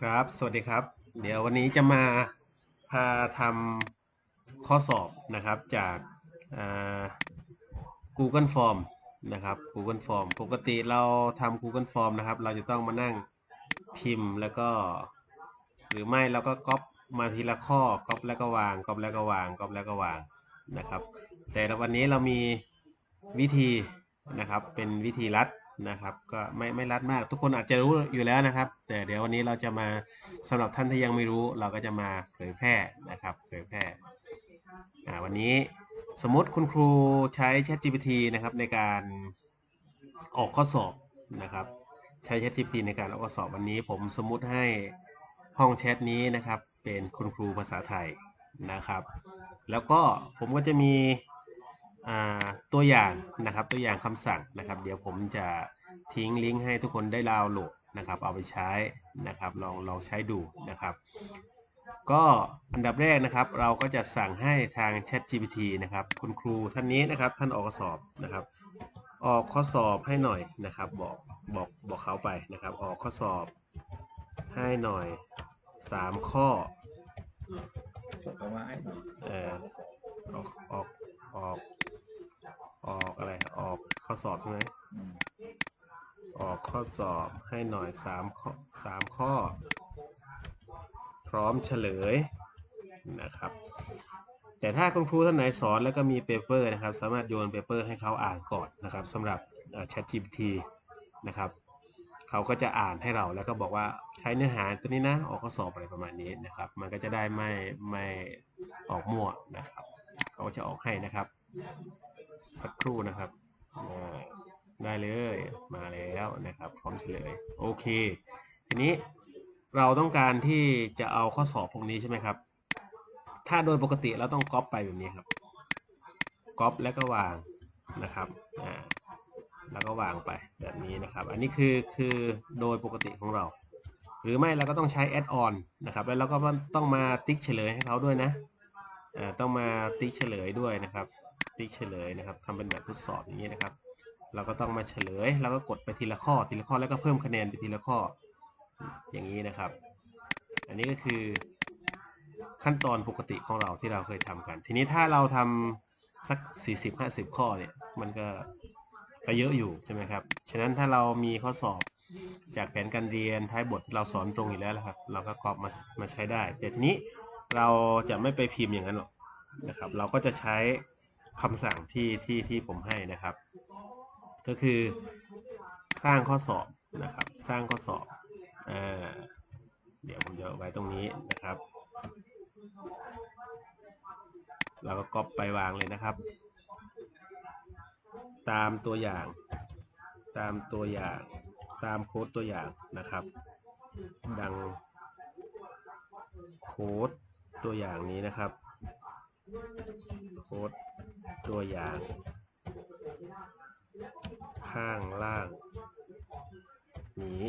ครับ สวัสดีครับ เดี๋ยววันนี้จะมาพาทำข้อสอบนะครับจากา Google Form นะครับ Google Form ปกติเราทำ Google Form นะครับ เราจะต้องมานั่งพิมพ์แล้วก็ หรือไม่เราก็ก๊อปมาทีละข้อก๊อปแล้วก็วางก๊อปแล้วก็วางก๊อปแล้วก็วางนะครับ แต่วันนี้เรามีวิธี นะครับ เป็นวิธีรัดนะครับ ก็ไม่ไม่รัดมาก ทุกคนอาจจะรู้อยู่แล้วนะครับ แต่เดี๋ยววันนี้เราจะมาสำหรับท่านที่ยังไม่รู้ เราก็จะมาเผยแพร่นะครับเผยแพร่วันนี้สมมติคุณครูใช้ ChatGPT นะครับในการออกข้อสอบนะครับใช้ ChatGPT ในการออกข้อสอบวันนี้ ผมสมมุติให้ห้องแชทนี้นะครับ เป็นคุณครูภาษาไทยนะครับ แล้วก็ผมก็จะมี ตัวอย่างนะครับตัวอย่างคำสั่งนะครับ เดี๋ยวผมจะทิ้งลิงก์ให้ทุกคนได้ดาวน์โหลดนะครับ เอาไปใช้นะครับ ลองลองใช้ดูนะครับ ก็อันดับแรกนะครับ เราก็จะสั่งให้ทาง ChatGPT นะครับ คุณครูท่านนี้นะครับ ท่านออกข้อสอบนะครับ ออกข้อสอบให้หน่อยนะครับ บอกบอกบอกเขาไปนะครับ ออกข้อสอบให้หน่อย 3 ข้อบอกเขาว่าให้หน่อยเอ่อออกออกออก ออกอะไร ออกข้อสอบใช่ไหมอืมออกข้อสอบให้หน่อยสามข้อสามข้อ พร้อมเฉลยนะครับ แต่ถ้าคุณครูท่านไหนสอนแล้วก็มีเปเปอร์นะครับ สามารถโยนเปเปอร์ให้เขาอ่านก่อนนะครับสำหรับเอ่อ ChatGPT นะครับเขาก็จะอ่านให้เราแล้วก็บอกว่าใช้เนื้อหาตัวนี้นะ ออกข้อสอบอะไรประมาณนี้นะครับ มันก็จะได้ไม่ไม่ออกมั่วนะครับ เขาจะออกให้นะครับ สักครู่นะครับ ได้เลยมาแล้วนะครับ พร้อมเฉลยโอเค ทีนี้เราต้องการที่จะเอาข้อสอบพวกนี้ใช่ไหมครับ ถ้าโดยปกติเราต้องก๊อปไปแบบนี้ครับก๊อปแล้วก็วางนะครับอ่าแล้วก็วางไปแบบนี้นะครับ อันนี้คือคือโดยปกติของเรา หรือไม่เราก็ต้องใช้แอดออนนะครับ แล้วเราก็ต้องมาติ๊กเฉลยให้เขาด้วยนะอ่าต้องมาติ๊กเฉลยด้วยนะครับ ติ๊กเฉลยนะครับทำเป็นแบบทดสอบอย่างนี้นะครับ เราก็ต้องมาเฉลย แล้วก็กดไปทีละข้อทีละข้อแล้วก็เพิ่มคะแนนไปทีละข้ออย่างนี้นะครับ อันนี้ก็คือขั้นตอนปกติของเราที่เราเคยทำกัน ทีนี้ถ้าเราทำสัก 40-50 ข้อเนี่ยมันก็ก็เยอะอยู่ใช่ไหมครับ ฉะนั้นถ้าเรามีข้อสอบจากแผนการเรียนท้ายบทที่เราสอนตรงอยู่แล้วครับ เราก็กรอบมามาใช้ได้ แต่ทีนี้เราจะไม่ไปพิมพ์อย่างนั้นหรอกนะครับ เราก็จะใช้ คำสั่งที่ที่ที่ผมให้นะครับ ก็คือสร้างข้อสอบนะครับ สร้างข้อสอบอ่าเดี๋ยวผมจะไว้ตรงนี้นะครับเราก็ก๊อปไปวางเลยนะครับ ตามตัวอย่าง ตามตัวอย่างตามโค้ดตัวอย่างนะครับ ดังโค้ดตัวอย่างนี้นะครับ โค้ด ตัวอย่าง ข้างล่าง นี้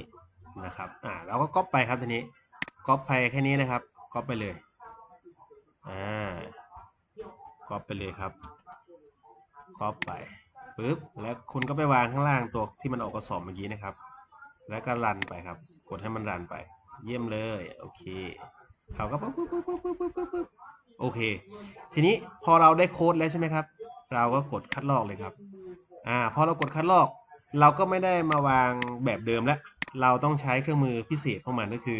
นะครับ อ่าเราก็ก๊อปไปครับทีนี้ก๊อปไปแค่นี้นะครับก๊อปไปเลย อ่าก๊อปไปเลยครับก๊อปไปปึ๊บแล้วคุณก็ไปวางข้างล่างตัวที่มันออกกระสอบเมื่อกี้นะครับ แล้วก็รันไปครับ กดให้มันรันไป เยี่ยมเลย โอเคเขาก็ปึ๊บปึ๊บปึ๊บปึ๊บปึ๊บปึ๊บ โอเค ทีนี้พอเราได้โค้ดแล้วใช่ไหมครับ เราก็กดคัดลอกเลยครับ อ่า พอเรากดคัดลอก เราก็ไม่ได้มาวางแบบเดิมแล้ว เราต้องใช้เครื่องมือพิเศษของมันก็คือ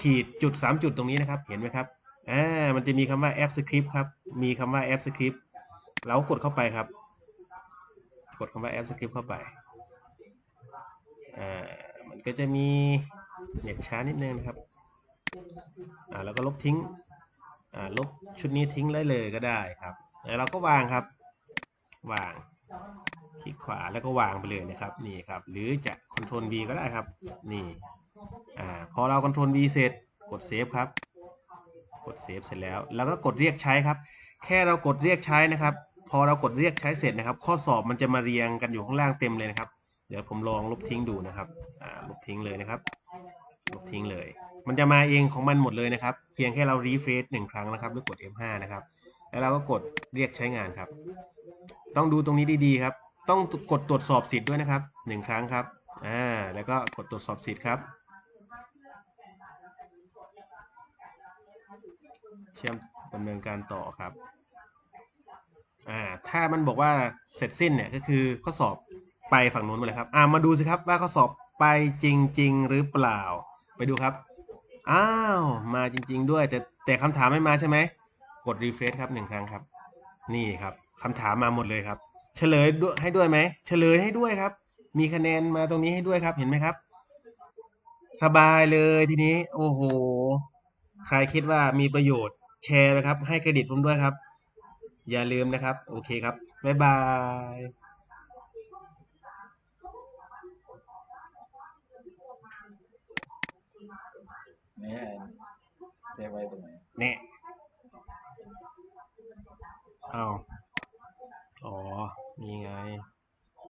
ขีดจุด 3 จุดตรงนี้นะครับ เห็นไหมครับ อ่า มันจะมีคำว่า app script ครับ มีคำว่า app script เรากดเข้าไปครับ กดคำว่า app script เข้าไป อ่า มันก็จะมีเน็ตช้านิดนึงนะครับ อ่า แล้วก็ลบทิ้ง ลบชุดนี้ทิ้งได้เลยก็ได้ครับแล้วเราก็วางครับ วาง คลิกขวาแล้วก็วางไปเลยนะครับ นี่ครับ หรือจะ Ctrl V ก็ได้ครับ นี่ อ่า พอเรา Ctrl V เสร็จ กดเซฟครับ กดเซฟเสร็จแล้ว แล้วก็กดเรียกใช้ครับ แค่เรากดเรียกใช้นะครับ พอเรากดเรียกใช้เสร็จนะครับ ข้อสอบมันจะมาเรียงกันอยู่ข้างล่างเต็มเลยนะครับ เดี๋ยวผมลองลบทิ้งดูนะครับ อ่า ลบทิ้งเลยนะครับ ลบทิ้งเลย มันจะมาเองของมันหมดเลยนะครับ เพียงแค่เรารีเฟรชหนึ่งครั้งนะครับหรือกด F5 นะครับ แล้วเราก็กดเรียกใช้งานครับ ต้องดูตรงนี้ดีๆครับ ต้องกดตรวจสอบสิทธิ์ด้วยนะครับหนึ่งครั้งครับ อ่า แล้วก็กดตรวจสอบสิทธิ์ครับ เชื่อมดำเนินการต่อครับ อ่า ถ้ามันบอกว่าเสร็จสิ้นเนี่ยก็คือข้อสอบไปฝั่งนู้นหมดเลยครับ อ่า มาดูสิครับว่าข้อสอบไปจริง ๆ หรือเปล่า ไปดูครับ อ้าว มาจริง ๆ ด้วย แต่แต่คำถามไม่มาใช่ไหม กดรีเฟรชครับหนึ่งครั้งครับ นี่ครับคำถามมาหมดเลยครับ เฉลยด้วยให้ด้วยไหม เฉลยให้ด้วยครับ มีคะแนนมาตรงนี้ให้ด้วยครับ เห็นไหมครับ สบายเลยทีนี้ โอ้โห ใครคิดว่ามีประโยชน์แชร์นะครับ ให้เครดิตผมด้วยครับ อย่าลืมนะครับ โอเคครับ บ๊ายบาย Man. Stay away from me. Nah.